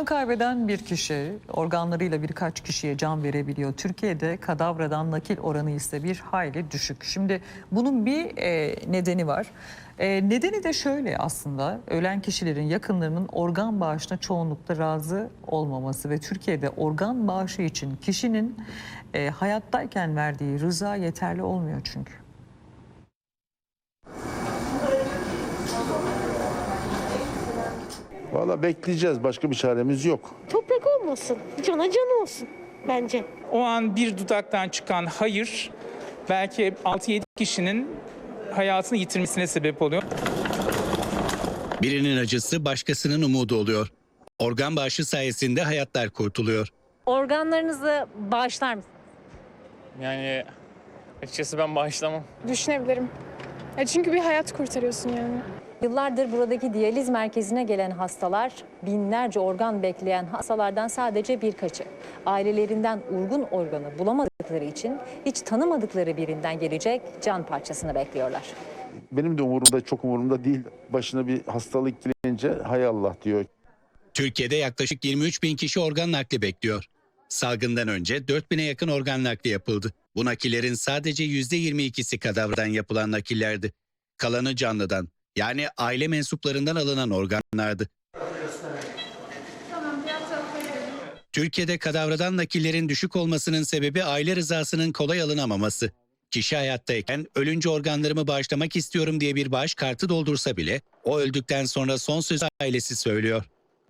Hayatını kaybeden bir kişi organlarıyla birkaç kişiye can verebiliyor. Türkiye'de kadavradan nakil oranı ise bir hayli düşük. Şimdi bunun bir e, nedeni var. E, nedeni de şöyle aslında ölen kişilerin yakınlarının organ bağışına çoğunlukla razı olmaması ve Türkiye'de organ bağışı için kişinin e, hayattayken verdiği rıza yeterli olmuyor çünkü. Valla bekleyeceğiz. Başka bir çaremiz yok. Toprak olmasın. Cana can olsun bence. O an bir dudaktan çıkan hayır belki 6-7 kişinin hayatını yitirmesine sebep oluyor. Birinin acısı başkasının umudu oluyor. Organ bağışı sayesinde hayatlar kurtuluyor. Organlarınızı bağışlar mısınız? Yani açıkçası ben bağışlamam. Düşünebilirim. Ya çünkü bir hayat kurtarıyorsun yani. Yıllardır buradaki diyaliz merkezine gelen hastalar, binlerce organ bekleyen hastalardan sadece birkaçı. Ailelerinden uygun organı bulamadıkları için hiç tanımadıkları birinden gelecek can parçasını bekliyorlar. Benim de umurumda çok umurumda değil. Başına bir hastalık gelince hay Allah diyor. Türkiye'de yaklaşık 23 bin kişi organ nakli bekliyor. Salgından önce 4 bine yakın organ nakli yapıldı. Bu nakillerin sadece %22'si kadavradan yapılan nakillerdi. Kalanı canlıdan yani aile mensuplarından alınan organlardı. Türkiye'de kadavradan nakillerin düşük olmasının sebebi aile rızasının kolay alınamaması. Kişi hayattayken ölünce organlarımı bağışlamak istiyorum diye bir bağış kartı doldursa bile o öldükten sonra son sözü ailesi söylüyor.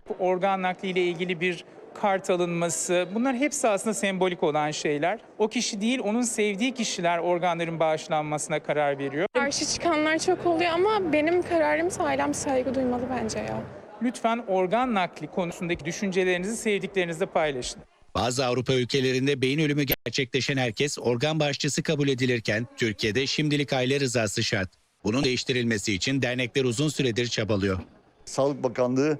Bu organ nakliyle ilgili bir kart alınması bunlar hepsi aslında sembolik olan şeyler. O kişi değil onun sevdiği kişiler organların bağışlanmasına karar veriyor. Karşı çıkanlar çok oluyor ama benim kararım ailem saygı duymalı bence ya. Lütfen organ nakli konusundaki düşüncelerinizi sevdiklerinizle paylaşın. Bazı Avrupa ülkelerinde beyin ölümü gerçekleşen herkes organ bağışçısı kabul edilirken Türkiye'de şimdilik aile rızası şart. Bunun değiştirilmesi için dernekler uzun süredir çabalıyor. Sağlık Bakanlığı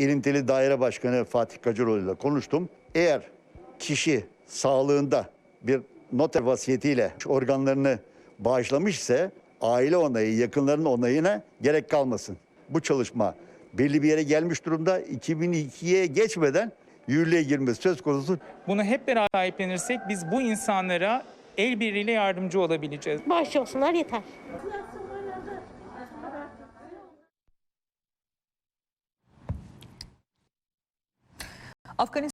İlintili Daire Başkanı Fatih Kacaroğlu ile konuştum. Eğer kişi sağlığında bir noter vasiyetiyle organlarını bağışlamış ise aile onayı, yakınların onayına gerek kalmasın. Bu çalışma belli bir yere gelmiş durumda. 2002'ye geçmeden yürürlüğe girmesi söz konusu. Bunu hep beraber sahiplenirsek biz bu insanlara el birliğiyle yardımcı olabileceğiz. Bağışçı olsunlar yeter. Afganistan